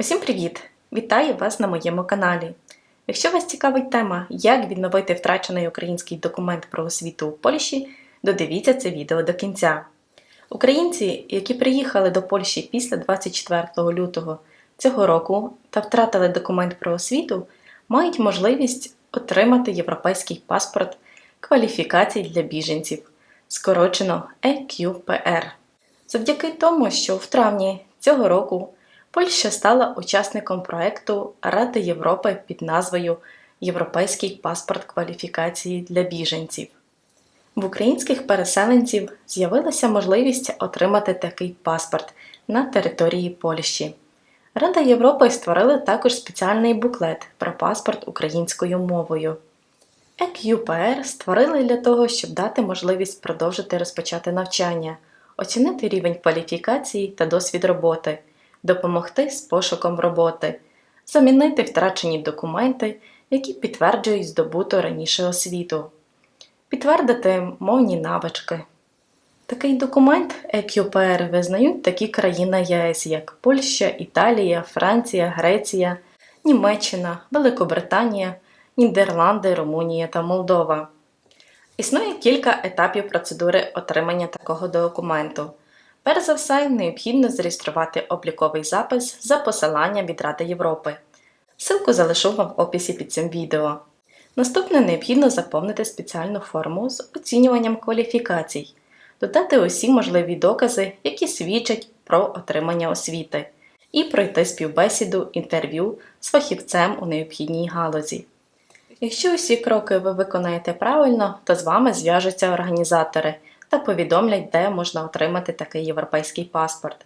Усім привіт! Вітаю вас на моєму каналі. Якщо вас цікавить тема, як відновити втрачений український документ про освіту у Польщі, додивіться це відео до кінця. Українці, які приїхали до Польщі після 24 лютого цього року та втратили документ про освіту, мають можливість отримати європейський паспорт кваліфікацій для біженців, скорочено EQPR. Завдяки тому, що в травні цього року Польща стала учасником проекту Ради Європи під назвою Європейський паспорт кваліфікації для біженців. В українських переселенців з'явилася можливість отримати такий паспорт на території Польщі. Рада Європи створила також спеціальний буклет про паспорт українською мовою. EQPR створили для того, щоб дати можливість продовжити розпочати навчання, оцінити рівень кваліфікації та досвід роботи, допомогти з пошуком роботи, замінити втрачені документи, які підтверджують здобуту раніше освіту, підтвердити мовні навички. Такий документ EQPR визнають такі країни ЄС, як Польща, Італія, Франція, Греція, Німеччина, Великобританія, Нідерланди, Румунія та Молдова. Існує кілька етапів процедури отримання такого документу. Перш за все, необхідно зареєструвати обліковий запис за посиланням від Ради Європи. Ссылку залишу вам в описі під цим відео. Наступне необхідно заповнити спеціальну форму з оцінюванням кваліфікацій, додати усі можливі докази, які свідчать про отримання освіти, і пройти співбесіду інтерв'ю з фахівцем у необхідній галузі. Якщо усі кроки ви виконаєте правильно, то з вами зв'яжуться організатори та повідомлять, де можна отримати такий європейський паспорт.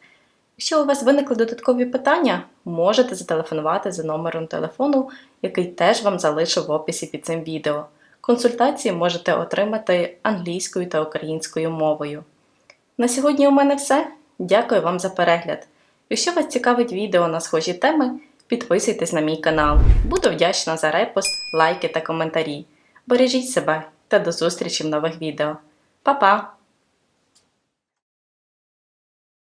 Якщо у вас виникли додаткові питання, можете зателефонувати за номером телефону, який теж вам залишу в описі під цим відео. Консультації можете отримати англійською та українською мовою. На сьогодні у мене все. Дякую вам за перегляд. Якщо вас цікавить відео на схожі теми, підписуйтесь на мій канал. Буду вдячна за репост, лайки та коментарі. Бережіть себе та до зустрічі в нових відео. Па-па!